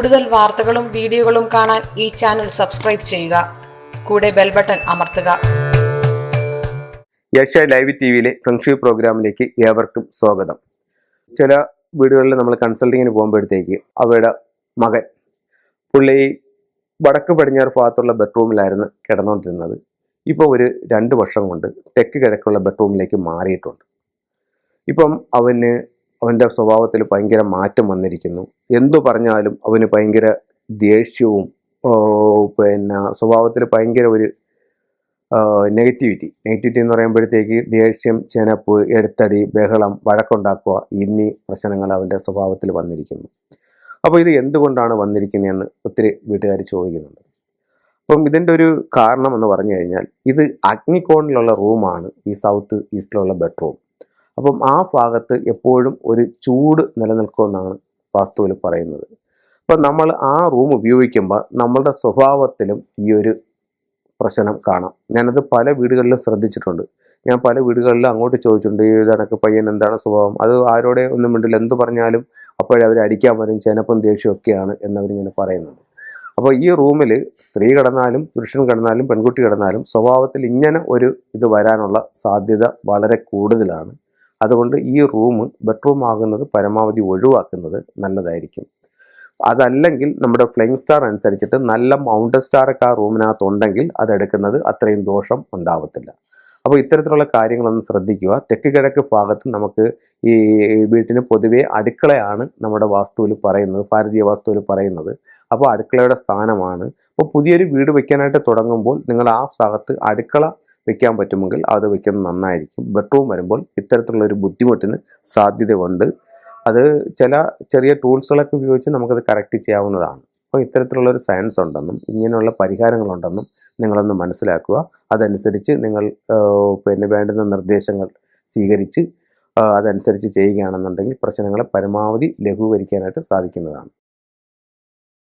കൂടുതൽ വാർത്തകളും വീഡിയോകളും കാണാൻ ഈ ചാനൽ സബ്സ്ക്രൈബ് ചെയ്യുക. കൂടെ ബെൽ ബട്ടൺ അമർത്തുക. ഏഷ്യ ലൈവ് ടി വിയിലെ ഫെങ്ഷു പ്രോഗ്രാമിലേക്ക് ഏവർക്കും സ്വാഗതം. ചില വീടുകളിൽ നമ്മൾ കൺസൾട്ടിങ്ങിന് പോകുമ്പോഴത്തേക്ക് അവരുടെ മകൻ പുള്ളി വടക്ക് പടിഞ്ഞാറ് ഭാഗത്തുള്ള ബെഡ്റൂമിലായിരുന്നു കിടന്നുകൊണ്ടിരുന്നത്. ഇപ്പോൾ ഒരു രണ്ട് വർഷം കൊണ്ട് തെക്ക് കിഴക്കുള്ള ബെഡ്റൂമിലേക്ക് മാറിയിട്ടുണ്ട്. ഇപ്പം അവന് അവന്റെ സ്വഭാവത്തിൽ ഭയങ്കര മാറ്റം വന്നിരിക്കുന്നു. എന്തു പറഞ്ഞാലും അവന് ഭയങ്കര ദേഷ്യവും പിന്നെ സ്വഭാവത്തിൽ ഭയങ്കര ഒരു നെഗറ്റിവിറ്റി നെഗറ്റിവിറ്റി എന്ന് പറയുമ്പോഴത്തേക്ക് ദേഷ്യം ചെനപ്പ് എടുത്തടി ബഹളം വഴക്കുണ്ടാക്കുക എന്നീ പ്രശ്നങ്ങൾ അവന്റെ സ്വഭാവത്തിൽ വന്നിരിക്കുന്നു. അപ്പോൾ ഇത് എന്തുകൊണ്ടാണ് വന്നിരിക്കുന്നതെന്ന് ഒത്തിരി വീട്ടുകാർ ചോദിക്കുന്നുണ്ട്. അപ്പം ഇതിന്റെ ഒരു കാരണം എന്ന് പറഞ്ഞു കഴിഞ്ഞാൽ ഇത് അഗ്നികോണിലുള്ള റൂമാണ് ഈ സൗത്ത് ഈസ്റ്റിലുള്ള ബെഡ്റൂം. അപ്പം ആ ഭാഗത്ത് എപ്പോഴും ഒരു ചൂട് നിലനിൽക്കുമെന്നാണ് വാസ്തുവിൽ പറയുന്നത്. അപ്പം നമ്മൾ ആ റൂം ഉപയോഗിക്കുമ്പോൾ നമ്മളുടെ സ്വഭാവത്തിലും ഈ ഒരു പ്രശ്നം കാണാം. ഞാനത് പല വീടുകളിലും ശ്രദ്ധിച്ചിട്ടുണ്ട്. ഞാൻ പല വീടുകളിലും അങ്ങോട്ട് ചോദിച്ചിട്ടുണ്ട് ഈ ഇതണക്ക് പയ്യൻ എന്താണ് സ്വഭാവം? അത് ആരോടെ ഒന്നും മിണ്ടില്ല. എന്ത് പറഞ്ഞാലും അപ്പോഴേ അവർ അടിക്കാൻ വരും ചെനപ്പും ദേഷ്യമൊക്കെയാണ് എന്നവരിങ്ങനെ പറയുന്നുണ്ട്. അപ്പോൾ ഈ റൂമിൽ സ്ത്രീ കിടന്നാലും പുരുഷൻ കിടന്നാലും പെൺകുട്ടി കിടന്നാലും സ്വഭാവത്തിൽ ഇങ്ങനെ ഒരു ഇത് വരാനുള്ള സാധ്യത വളരെ കൂടുതലാണ്. അതുകൊണ്ട് ഈ റൂം ബെഡ്റൂം ആകുന്നത് പരമാവധി ഒഴിവാക്കുന്നത് നല്ലതായിരിക്കും. അതല്ലെങ്കിൽ നമ്മുടെ ഫ്ലെയിങ് സ്റ്റാർ അനുസരിച്ചിട്ട് നല്ല മൗണ്ടൻ സ്റ്റാർ ഒക്കെ ആ റൂമിനകത്ത് ഉണ്ടെങ്കിൽ അതെടുക്കുന്നത് അത്രയും ദോഷം ഉണ്ടാവത്തില്ല. അപ്പോൾ ഇത്തരത്തിലുള്ള കാര്യങ്ങളൊന്ന് ശ്രദ്ധിക്കുക. തെക്ക് കിഴക്ക് ഭാഗത്ത് നമുക്ക് ഈ വീട്ടിന് പൊതുവേ അടുക്കളയാണ് നമ്മുടെ വാസ്തുവിൽ പറയുന്നത് ഭാരതീയ വാസ്തുവിൽ പറയുന്നത്. അപ്പോൾ അടുക്കളയുടെ സ്ഥാനമാണ്. അപ്പോൾ പുതിയൊരു വീട് വയ്ക്കാനായിട്ട് തുടങ്ങുമ്പോൾ നിങ്ങൾ ആ ഭാഗത്ത് അടുക്കള വെക്കാൻ പറ്റുമെങ്കിൽ അത് വെക്കുന്നത് നന്നായിരിക്കും. ബെഡ്റൂം വരുമ്പോൾ ഇത്തരത്തിലുള്ള ഒരു ബുദ്ധിമുട്ടിന് സാധ്യതയുണ്ട്. അത് ചില ചെറിയ ടൂൾസുകളൊക്കെ ഉപയോഗിച്ച് നമുക്കത് കറക്റ്റ് ചെയ്യാവുന്നതാണ്. അപ്പോൾ ഇത്തരത്തിലുള്ള ഒരു സയൻസ് ഉണ്ടെന്നും ഇങ്ങനെയുള്ള പരിഹാരങ്ങളുണ്ടെന്നും നിങ്ങളൊന്ന് മനസ്സിലാക്കുക. അതനുസരിച്ച് നിങ്ങൾ പിന്നെ വേണ്ടുന്ന നിർദ്ദേശങ്ങൾ സ്വീകരിച്ച് അതനുസരിച്ച് ചെയ്യുകയാണെന്നുണ്ടെങ്കിൽ പ്രശ്നങ്ങളെ പരമാവധി ലഘൂകരിക്കാനായിട്ട് സാധിക്കുന്നതാണ്.